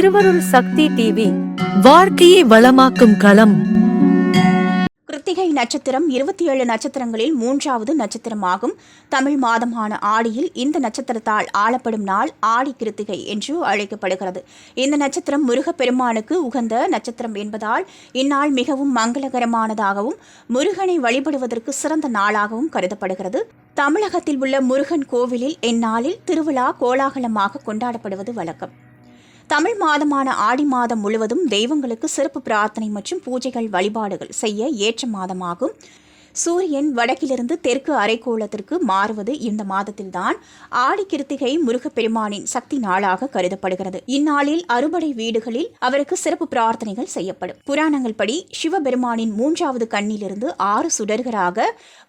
திருவருள் சக்தி டிவி வாழ்க்கையை வளமாக்கும் களம். கிருத்திகை நட்சத்திரம் இருபத்தி ஏழு நட்சத்திரங்களில் மூன்றாவது நட்சத்திரமாகும். தமிழ் மாதமான ஆடியில் இந்த நட்சத்திரத்தால் ஆளப்படும் நாள் ஆடி கிருத்திகை என்று அழைக்கப்படுகிறது. இந்த நட்சத்திரம் முருகப்பெருமானுக்கு உகந்த நட்சத்திரம் என்பதால் இந்நாள் மிகவும் மங்களகரமானதாகவும் முருகனை வழிபடுவதற்கு சிறந்த நாளாகவும் கருதப்படுகிறது. தமிழகத்தில் உள்ள முருகன் கோவிலில் இந்நாளில் திருவிழா கோலாகலமாக கொண்டாடப்படுவது வழக்கம். தமிழ் மாதமான ஆடி மாதம் முழுவதும் தெய்வங்களுக்கு சிறப்பு பிரார்த்தனை மற்றும் பூஜைகள் வழிபாடுகள் செய்ய ஏற்ற மாதமாகும். சூரியன் வடக்கிலிருந்து தெற்கு அரைக்கோளத்திற்கு மாறுவது இந்த மாதத்தில்தான் ஆடி கிருத்திகை முருகப்பெருமானின் சக்தி நாளாக கருதப்படுகிறது. இந்நாளில் அறுபடை வீடுகளில் அவருக்கு சிறப்பு பிரார்த்தனைகள் செய்யப்படும். புராணங்கள் படி சிவபெருமானின் மூன்றாவது கண்ணிலிருந்து ஆறு சுடர்களாக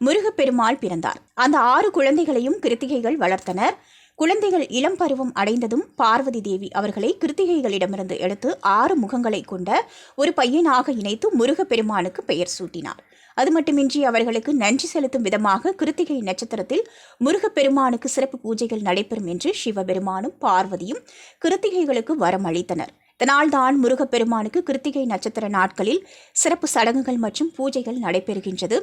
முருகப்பெருமாள் பிறந்தார். அந்த ஆறு குழந்தைகளையும் கிருத்திகைகள் வளர்த்தனர். குழந்தைகள் இளம் பருவம் அடைந்ததும் பார்வதி தேவி அவர்களை கிருத்திகைகளிடமிருந்து எடுத்து ஆறு முகங்களை கொண்ட ஒரு பையனாக இணைத்து முருகப்பெருமானுக்கு பெயர் சூட்டினார். அது மட்டுமின்றி அவர்களுக்கு நன்றி செலுத்தும் விதமாக கிருத்திகை நட்சத்திரத்தில் முருகப்பெருமானுக்கு சிறப்பு பூஜைகள் நடைபெறும் என்று சிவபெருமானும் பார்வதியும் கிருத்திகைகளுக்கு வரம் அளித்தனர். இதனால்தான் முருகப்பெருமானுக்கு கிருத்திகை நட்சத்திர நாட்களில் சிறப்பு சடங்குகள் மற்றும் பூஜைகள் நடைபெறுகின்றது.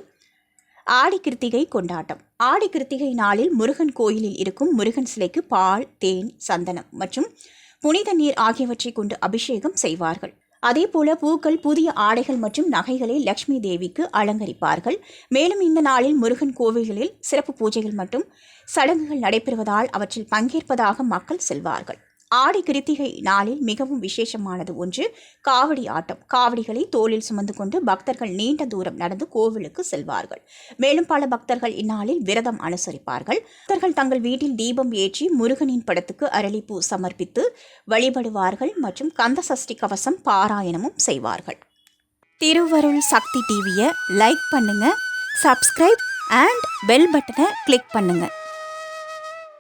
ஆடி கிருத்திகை கொண்டாட்டம். ஆடி கிருத்திகை நாளில் முருகன் கோயிலில் இருக்கும் முருகன் சிலைக்கு பால் தேன் சந்தனம் மற்றும் புனித நீர் ஆகியவற்றை கொண்டு அபிஷேகம் செய்வார்கள். அதேபோல பூக்கள் புதிய ஆடைகள் மற்றும் நகைகளை லக்ஷ்மி தேவிக்கு அலங்கரிப்பார்கள். மேலும் இந்த நாளில் முருகன் கோவில்களில் சிறப்பு பூஜைகள் மற்றும் சடங்குகள் நடைபெறுவதால் அவற்றில் பங்கேற்பதாக மக்கள் செல்வார்கள். ஆடி கிருத்திகை நாளில் மிகவும் விசேஷமானது ஒன்று காவடி ஆட்டம். காவடிகளை தோளில் சுமந்து கொண்டு பக்தர்கள் நீண்ட தூரம் நடந்து கோவிலுக்கு செல்வார்கள். மேலும் பல பக்தர்கள் இந்நாளில் விரதம் அனுசரிப்பார்கள். பக்தர்கள் தங்கள் வீட்டில் தீபம் ஏற்றி முருகனின் படத்துக்கு அரளிப்பூ சமர்ப்பித்து வழிபடுவார்கள் மற்றும் கந்த சஷ்டி கவசம் பாராயணமும் செய்வார்கள். திருவருள் சக்தி டிவியை லைக் பண்ணுங்க சப்ஸ்கிரைப் அண்ட் பெல் பட்டனை கிளிக் பண்ணுங்கள்